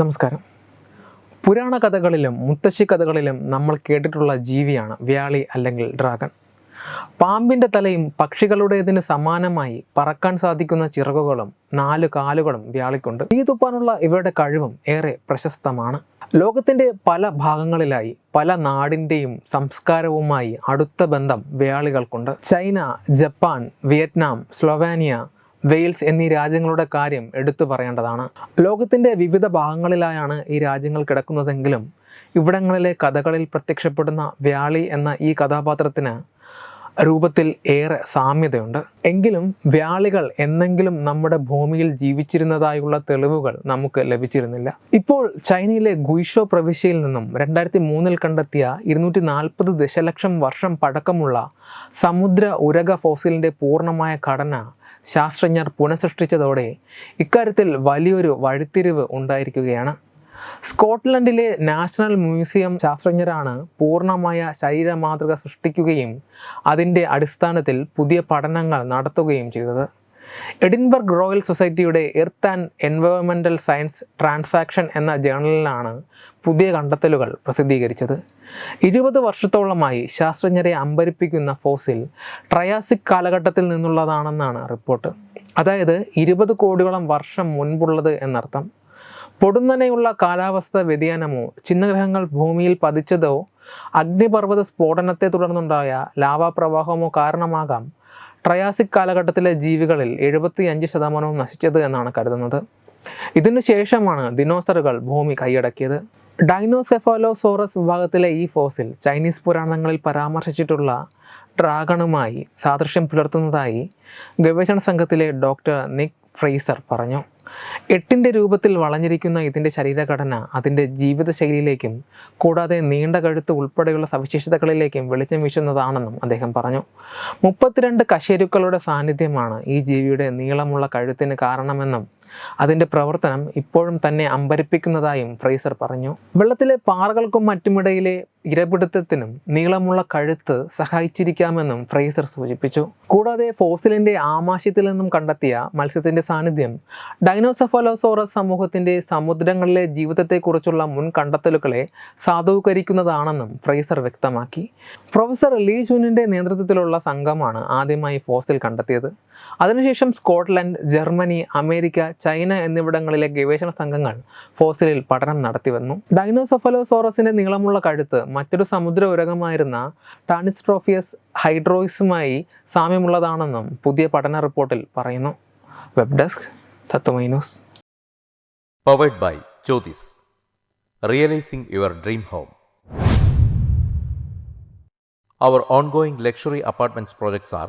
നമസ്കാരം പുരാണ കഥകളിലും മുത്തശ്ശി കഥകളിലും നമ്മൾ കേട്ടിട്ടുള്ള ജീവിയാണ് വ്യാളി അല്ലെങ്കിൽ ഡ്രാഗൺ പാമ്പിൻ്റെ തലയും പക്ഷികളുടേതിന് സമാനമായി പറക്കാൻ സാധിക്കുന്ന ചിറകുകളും നാല് കാലുകളും വ്യാളിക്കുണ്ട് തീ തുപ്പാനുള്ള ഇവരുടെ കഴിവും ഏറെ പ്രശസ്തമാണ് ലോകത്തിൻ്റെ പല ഭാഗങ്ങളിലായി പല നാടിൻ്റെയും സംസ്കാരവുമായി അടുത്ത ബന്ധം വ്യാളികൾക്കുണ്ട് China Japan Vietnam Slovenia Wales എന്നീ രാജ്യങ്ങളുടെ കാര്യം എടുത്തു പറയേണ്ടതാണ് ലോകത്തിൻ്റെ വിവിധ ഭാഗങ്ങളിലായാണ് ഈ രാജ്യങ്ങൾ കിടക്കുന്നതെങ്കിലും ഇവിടങ്ങളിലെ കഥകളിൽ പ്രത്യക്ഷപ്പെടുന്ന വ്യാളി എന്ന ഈ കഥാപാത്രത്തിന് രൂപത്തിൽ ഏറെ സാമ്യതയുണ്ട് എങ്കിലും വ്യാളികൾ എന്നെങ്കിലും നമ്മുടെ ഭൂമിയിൽ ജീവിച്ചിരുന്നതായുള്ള തെളിവുകൾ നമുക്ക് ലഭിച്ചിരുന്നില്ല ഇപ്പോൾ ചൈനയിലെ ഗുയ്ഷോ പ്രവിശ്യയിൽ നിന്നും രണ്ടായിരത്തി മൂന്നിൽ കണ്ടെത്തിയ ഇരുന്നൂറ്റി നാൽപ്പത് ദശലക്ഷം വർഷം പഴക്കമുള്ള സമുദ്ര ഉരക ഫോസിലിൻ്റെ പൂർണ്ണമായ ഘടന ശാസ്ത്രജ്ഞർ പുനഃസൃഷ്ടിച്ചതോടെ ഇക്കാര്യത്തിൽ വലിയൊരു വഴിത്തിരിവ് ഉണ്ടായിരിക്കുകയാണ് സ്കോട്ട്ലൻഡിലെ നാഷണൽ മ്യൂസിയം ശാസ്ത്രജ്ഞരാണ് പൂർണ്ണമായ ശരീരമാതൃക സൃഷ്ടിക്കുകയും അതിൻ്റെ അടിസ്ഥാനത്തിൽ പുതിയ പഠനങ്ങൾ നടത്തുകയും ചെയ്തത് എഡിൻബർഗ് റോയൽ സൊസൈറ്റിയുടെ earth and environmental science transaction എന്ന ജേണലിലാണ് പുതിയ കണ്ടെത്തലുകൾ പ്രസിദ്ധീകരിച്ചത് ഇരുപത് വർഷത്തോളമായി ശാസ്ത്രജ്ഞരെ അമ്പരിപ്പിക്കുന്ന ഫോസിൽ ട്രയാസിക് കാലഘട്ടത്തിൽ നിന്നുള്ളതാണെന്നാണ് റിപ്പോർട്ട് അതായത് ഇരുപത് കോടിയോളം വർഷം മുൻപുള്ളത് എന്നർത്ഥം പൊടുന്നനെയുള്ള കാലാവസ്ഥ വ്യതിയാനമോ ചിഹ്നഗ്രഹങ്ങൾ ഭൂമിയിൽ പതിച്ചതോ അഗ്നിപർവ്വത സ്ഫോടനത്തെ തുടർന്നുണ്ടായ ലാവാപ്രവാഹമോ കാരണമാകാം ട്രയാസിക് കാലഘട്ടത്തിലെ ജീവികളിൽ എഴുപത്തി അഞ്ച് ശതമാനവും നശിച്ചത് എന്നാണ് കരുതുന്നത് ഇതിനുശേഷമാണ് ദിനോസറുകൾ ഭൂമി കൈയടക്കിയത് ഡൈനോസെഫാലോസോറസ് വിഭാഗത്തിലെ ഈ ഫോസിൽ ചൈനീസ് പുരാണങ്ങളിൽ പരാമർശിച്ചിട്ടുള്ള ഡ്രാഗണുമായി സാദൃശ്യം പുലർത്തുന്നതായി ഗവേഷണ സംഘത്തിലെ ഡോക്ടർ നിക് ഫ്രേസർ പറഞ്ഞു എട്ടിൻ്റെ രൂപത്തിൽ വളഞ്ഞിരിക്കുന്ന ഇതിൻ്റെ ശരീരഘടന അതിൻ്റെ ജീവിതശൈലിയിലേക്കും കൂടാതെ നീണ്ട കഴുത്ത് ഉൾപ്പെടെയുള്ള സവിശേഷതകളിലേക്കും വെളിച്ചം വീശുന്നതാണെന്നും അദ്ദേഹം പറഞ്ഞു മുപ്പത്തിരണ്ട് കശേരുക്കളുടെ സാന്നിധ്യമാണ് ഈ ജീവിയുടെ നീളമുള്ള കഴുത്തിന് കാരണമെന്നും അതിൻ്റെ പ്രവർത്തനം ഇപ്പോഴും തന്നെ അമ്പരിപ്പിക്കുന്നതായും ഫ്രൈസർ പറഞ്ഞു വെള്ളത്തിലെ പാറകൾക്കും മറ്റുമിടയിലെ ഇരപിടുത്തത്തിനും നീളമുള്ള കഴുത്ത് സഹായിച്ചിരിക്കാമെന്നും ഫ്രൈസർ സൂചിപ്പിച്ചു കൂടാതെ ഫോസിലിൻ്റെ ആമാശയത്തിൽ നിന്നും കണ്ടെത്തിയ മത്സ്യത്തിൻ്റെ സാന്നിധ്യം ഡൈനോസഫലോസോറസ് സമൂഹത്തിൻ്റെ സമുദ്രങ്ങളിലെ ജീവിതത്തെക്കുറിച്ചുള്ള മുൻ കണ്ടെത്തലുകളെ സാധൂകരിക്കുന്നതാണെന്നും ഫ്രൈസർ വ്യക്തമാക്കി പ്രൊഫസർ ലീ ചുനിൻ്റെ നേതൃത്വത്തിലുള്ള സംഘമാണ് ആദ്യമായി ഫോസിൽ കണ്ടെത്തിയത് അതിനുശേഷം സ്കോട്ട്ലൻഡ് ജർമ്മനി അമേരിക്ക ചൈന എന്നിവിടങ്ങളിലെ ഗവേഷണ സംഘങ്ങൾ ഫോസിലിൽ പഠനം നടത്തിവന്നു ഡൈനോസഫലോസോറസിൻ്റെ നീളമുള്ള കഴുത്ത് മറ്റൊരു സമുദ്ര ഉരകമായിരുന്ന ടാനിസ്ട്രോഫിയസ് ഹൈഡ്രോയിസുമായി സാമ്യമുള്ളതാണെന്നും പുതിയ പഠന റിപ്പോർട്ടിൽ പറയുന്നു web desk തത്വമൈനൂസ് powered by Jyothis realising your dream home Our ongoing luxury apartments projects are